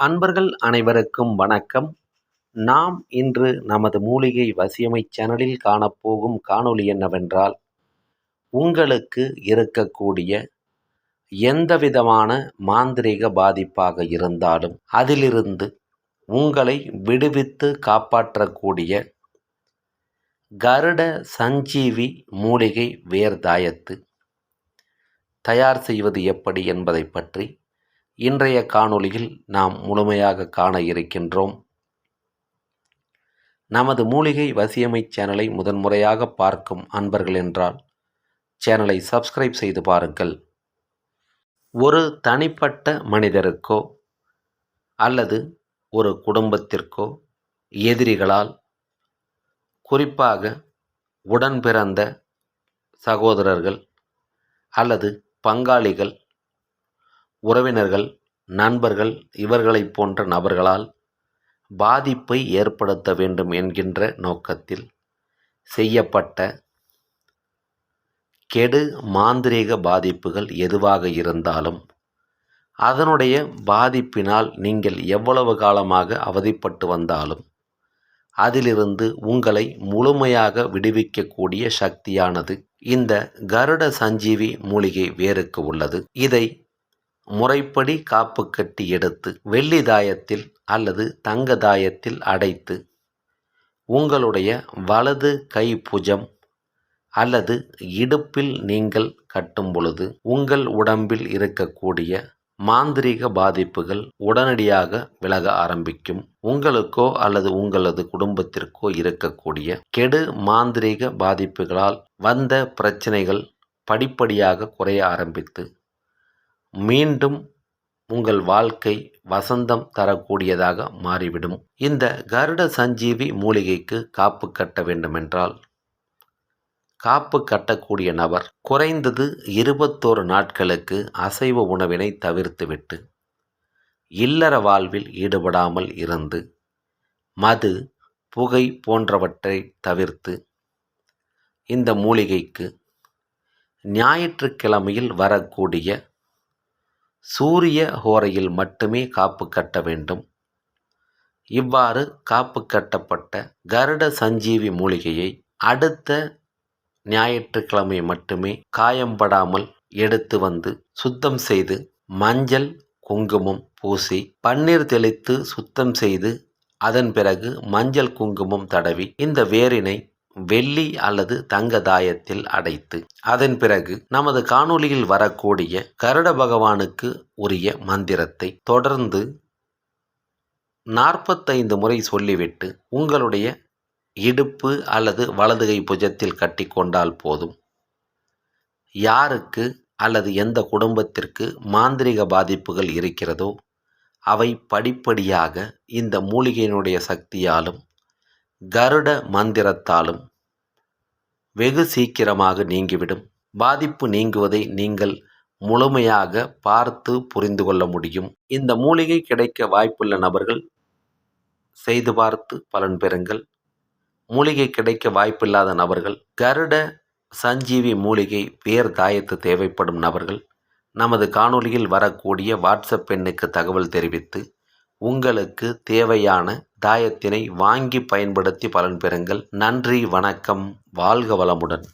அன்பர்கள் அனைவருக்கும் வணக்கம். நாம் இன்று நமது மூலிகை வசியமை சேனலில் காணப்போகும் காணொளி என்னவென்றால் உங்களுக்கு இருக்கக்கூடிய எந்தவிதமான மாந்திரீக பாதிப்பாக இருந்தாலும் அதிலிருந்து உங்களை விடுவித்து காப்பாற்றக்கூடிய கருட சஞ்சீவி மூலிகை வேர்தாயத்து தயார் செய்வது எப்படி என்பதை பற்றி இன்றைய காணொளியில் நாம் முழுமையாக காண இருக்கின்றோம். நமது மூலிகை வசியமை சேனலை முதன்முறையாக பார்க்கும் அன்பர்கள் என்றால் சேனலை சப்ஸ்கிரைப் செய்து பாருங்கள். ஒரு தனிப்பட்ட மனிதருக்கோ அல்லது ஒரு குடும்பத்திற்கோ எதிரிகளால் குறிப்பாக உடன் பிறந்த சகோதரர்கள் அல்லது பங்காளிகள் உறவினர்கள் நண்பர்கள் இவர்களைப் போன்ற நபர்களால் பாதிப்பை ஏற்படுத்த வேண்டும் என்கின்ற நோக்கத்தில் செய்யப்பட்ட கெடு மாந்திரீக பாதிப்புகள் எதுவாக இருந்தாலும் அதனுடைய பாதிப்பினால் நீங்கள் எவ்வளவு காலமாக அவதிப்பட்டு வந்தாலும் அதிலிருந்து உங்களை முழுமையாக விடுவிக்கக்கூடிய சக்தியானது இந்த கருட சஞ்சீவி மூலிகை வேருக்கு உள்ளது. இதை முறைப்படி காப்பு கட்டி எடுத்து வெள்ளி தாயத்தில் அல்லது தங்க தாயத்தில் அடைத்து உங்களுடைய வலது கை புஜம் அல்லது இடுப்பில் நீங்கள் கட்டும் பொழுது உங்கள் உடம்பில் இருக்கக்கூடிய மாந்திரீக பாதிப்புகள் உடனடியாக விலக ஆரம்பிக்கும். உங்களுக்கோ அல்லது உங்களது குடும்பத்திற்கோ இருக்கக்கூடிய கெடு மாந்திரீக பாதிப்புகளால் வந்த பிரச்சனைகள் படிப்படியாக குறைய ஆரம்பித்து மீண்டும் உங்கள் வாழ்க்கை வசந்தம் தரக்கூடியதாக மாறிவிடும். இந்த கருட சஞ்சீவி மூலிகைக்கு காப்பு கட்ட வேண்டுமென்றால் காப்பு கட்டக்கூடிய நபர் குறைந்தது இருபத்தோரு நாட்களுக்கு அசைவ உணவினை தவிர்த்துவிட்டு இல்லற வாழ்வில் ஈடுபடாமல் இருந்து மது புகை போன்றவற்றை தவிர்த்து இந்த மூலிகைக்கு ஞாயிற்றுக்கிழமையில் வரக்கூடிய சூரிய ஹோரையில் மட்டுமே காப்பு கட்ட வேண்டும். இவ்வாறு காப்பு கட்டப்பட்ட கருட சஞ்சீவி மூலிகையை அடுத்த ஞாயிற்றுக்கிழமை மட்டுமே காயம்படாமல் எடுத்து வந்து சுத்தம் செய்து மஞ்சள் குங்குமம் பூசி பன்னீர் தெளித்து சுத்தம் செய்து அதன் பிறகு மஞ்சள் குங்குமம் தடவி இந்த வேரினை வெள்ளி அல்லது தங்க தாயத்தில் அடைத்து அதன் பிறகு நமது காணொளியில் வரக்கூடிய கருட பகவானுக்கு உரிய மந்திரத்தை தொடர்ந்து நாற்பத்தைந்து முறை சொல்லிவிட்டு உங்களுடைய இடுப்பு அல்லது வலதுகை புஜத்தில் கட்டி கொண்டால் போதும். யாருக்கு அல்லது எந்த குடும்பத்திற்கு மாந்திரிக பாதிப்புகள் இருக்கிறதோ அவை படிப்படியாக இந்த மூலிகையினுடைய சக்தியாலும் கருட மந்திரத்தாலும் வெகு சீக்கிரமாக நீங்கிவிடும். பாதிப்பு நீங்குவதை நீங்கள் முழுமையாக பார்த்து புரிந்து கொள்ள முடியும். இந்த மூலிகை கிடைக்க வாய்ப்புள்ள நபர்கள் செய்து பார்த்து பலன் பெறுங்கள். மூலிகை கிடைக்க வாய்ப்பில்லாத நபர்கள் கருட சஞ்சீவி மூலிகை பேர் தாயத்து தேவைப்படும் நபர்கள் நமது காணொளியில் வரக்கூடிய வாட்ஸ்அப் எண்ணுக்கு தகவல் தெரிவித்து உங்களுக்கு தேவையான தாயத்தினை வாங்கி பயன்படுத்தி பலன் பெறுங்கள். நன்றி வணக்கம். வாழ்க வளமுடன்.